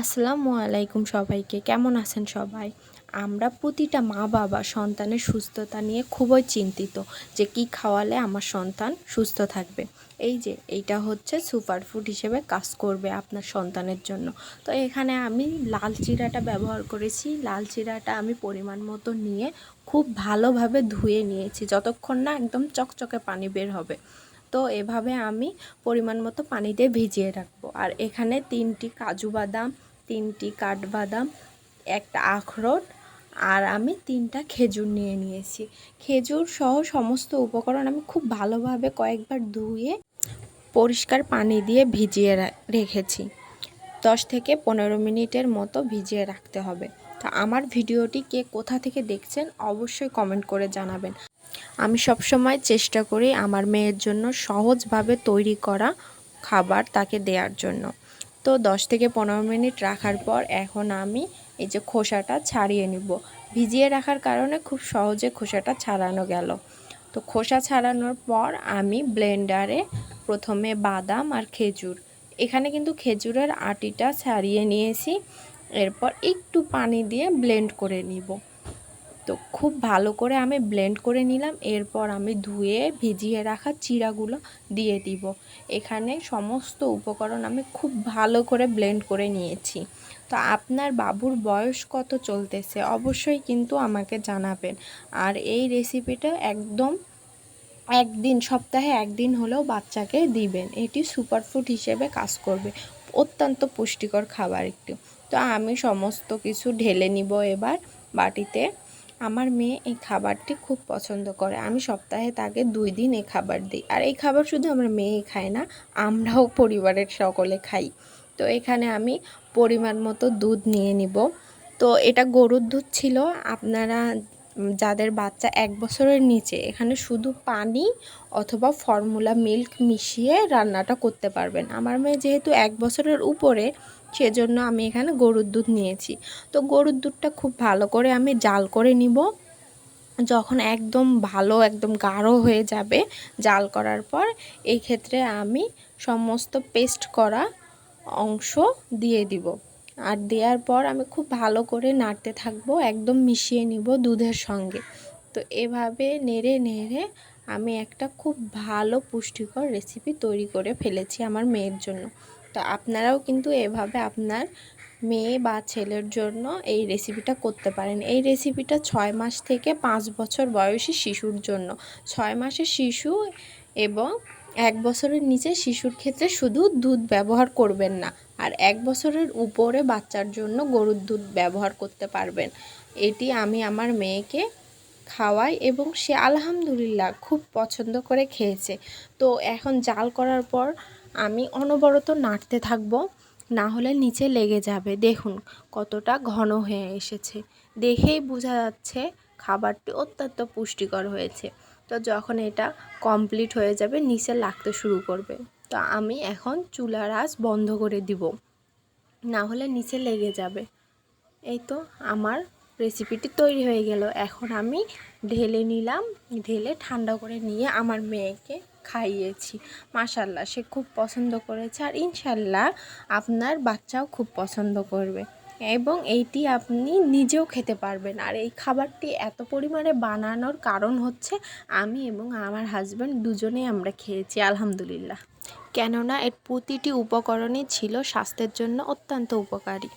আসসালামু আলাইকুম সবাইকে। কেমন আছেন সবাই? আমরা প্রতিটা মা বাবা সন্তানের সুস্থতা নিয়ে খুবই চিন্তিত যে কি খাওয়ালে আমার সন্তান সুস্থ থাকবে। এই যে, এইটা হচ্ছে সুপার ফুড হিসেবে কাজ করবে আপনার সন্তানের জন্য। তো এখানে আমি লাল চিরাটা ব্যবহার করেছি। লাল চিরাটা আমি পরিমাণ মতো নিয়ে খুব ভালোভাবে ধুয়ে নিয়েছি। যতক্ষণ না একদম চকচকে পানি বের হবে। তো এভাবে আমি পরিমাণ মতো পানি দিয়ে ভিজিয়ে রাখব। আর এখানে তিনটি কাজু বাদাম, তিনটি কাঠবাদাম, একটা আখরোট, আর আমি তিনটা খেজুর নিয়ে নিয়েছি। খেজুর সহ সমস্ত উপকরণ আমি খুব ভালোভাবে কয়েকবার ধুয়ে পরিষ্কার পানি দিয়ে ভিজিয়ে রেখেছি। দশ থেকে পনেরো মিনিটের মতো ভিজিয়ে রাখতে হবে। তো আমার ভিডিওটি কে কোথা থেকে দেখছেন অবশ্যই কমেন্ট করে জানাবেন। আমি সবসময় চেষ্টা করি আমার মেয়ের জন্য সহজভাবে তৈরি করা খাবার তাকে দেওয়ার জন্য। তো 10 থেকে পনেরো মিনিট রাখার পর এখন আমি এই যে খোসাটা ছাড়িয়ে নিব। ভিজিয়ে রাখার কারণে খুব সহজে খোসাটা ছাড়ানো গেল। তো খোসা ছাড়ানোর পর আমি ব্লেন্ডারে প্রথমে বাদাম আর খেজুর। এখানে কিন্তু খেজুরের আটিটা ছাড়িয়ে নিয়েছি। এরপর একটু পানি দিয়ে ব্লেন্ড করে নিব। তো খুব ভালো করে আমি ব্লেন্ড করে নিলাম। এরপর আমি ধুয়ে ভিজিয়ে রাখা চিরাগুলো দিয়ে দিব। এখানে সমস্ত উপকরণ আমি খুব ভালো করে ব্লেন্ড করে নিয়েছি। তো আপনার বাবুর বয়স কত চলতেছে অবশ্যই কিন্তু আমাকে জানাবেন। আর এই রেসিপিটা একদম একদিন, সপ্তাহে একদিন হলেও বাচ্চাকে দিবেন। এটি সুপারফুড হিসেবে কাজ করবে। অত্যন্ত পুষ্টিকর খাবার একটু। তো আমি সমস্ত কিছু ঢেলে নিব এবার বাটিতে। আমার মেয়ে এই খাবারটি খুব পছন্দ করে। আমি সপ্তাহে তাকে দুই দিন এই খাবার দিই। আর এই খাবার শুধু আমার মেয়েই খায় না, আমরাও পরিবারের সকলে খাই। তো এখানে আমি পরিমাণ মতো দুধ নিয়ে নিব। তো এটা গরুর দুধ ছিল। আপনারা যাদের বাচ্চা এক বছরের নিচে, এখানে শুধু পানি অথবা ফর্মুলা মিল্ক মিশিয়ে রান্নাটা করতে পারবেন। আমার মেয়ে যেহেতু এক বছরের উপরে সেজন্য আমি এখানে গরুর দুধ নিয়েছি। তো গরুর দুধটা খুব ভালো করে আমি জাল করে নিব। যখন একদম ভালো, একদম গাঢ় হয়ে যাবে জাল করার পর এই ক্ষেত্রে আমি সমস্ত পেস্ট করা অংশ দিয়ে দিব। আর দেওয়ার পর আমি খুব ভালো করে নাড়তে থাকব, একদম মিশিয়ে নিব দুধের সঙ্গে। তো এভাবে নেড়ে নেড়ে আমি একটা খুব ভালো পুষ্টিকর রেসিপি তৈরি করে ফেলেছি আমার মেয়ের জন্য। তো আপনারাও কিন্তু এভাবে আপনার মেয়ে বা ছেলের জন্য এই রেসিপিটা করতে পারেন। এই রেসিপিটা ছয় মাস থেকে পাঁচ বছর বয়সী শিশুর জন্য। ছয় মাসের শিশু এবং এক বছরের নিচে শিশুর ক্ষেত্রে শুধু দুধ ব্যবহার করবেন না, আর এক বছরের উপরে বাচ্চার জন্য গরুর দুধ ব্যবহার করতে পারবেন। এটি আমি আমার মেয়েকে খাওয়াই এবং সে আলহামদুলিল্লাহ খুব পছন্দ করে খেয়েছে। তো এখন জাল করার পর আমি অনবরত নাড়তে থাকব, না হলে নিচে লেগে যাবে। দেখুন, কতটা ঘন হয়ে এসেছে। দেখেই বোঝা যাচ্ছে খাবারটি অত্যন্ত পুষ্টিকর হয়েছে। তো যখন এটা কমপ্লিট হয়ে যাবে, নিচে লাগতে শুরু করবে। তো আমি এখন চুলার আঁচ বন্ধ করে দিব। না হলে নিচে লেগে যাবে। এই তো আমার রেসিপিটি তৈরি হয়ে গেল। এখন আমি ঢেলে নিলাম। ঢেলে ঠান্ডা করে নিয়ে আমার মেয়েকে খাইয়েছি। মাশাল্লাহ সে খুব পছন্দ করেছে। আর ইনশাল্লাহ আপনার বাচ্চাও খুব পছন্দ করবে। এবং এইটি আপনি নিজেও খেতে পারবেন। আর এই খাবারটি এত পরিমাণে বানানোর কারণ হচ্ছে আমি এবং আমার হাজব্যান্ড দুজনেই আমরা খেয়েছি, আলহামদুলিল্লাহ। কেননা এর প্রতিটি উপকরণই ছিল স্বাস্থ্যের জন্য অত্যন্ত উপকারী।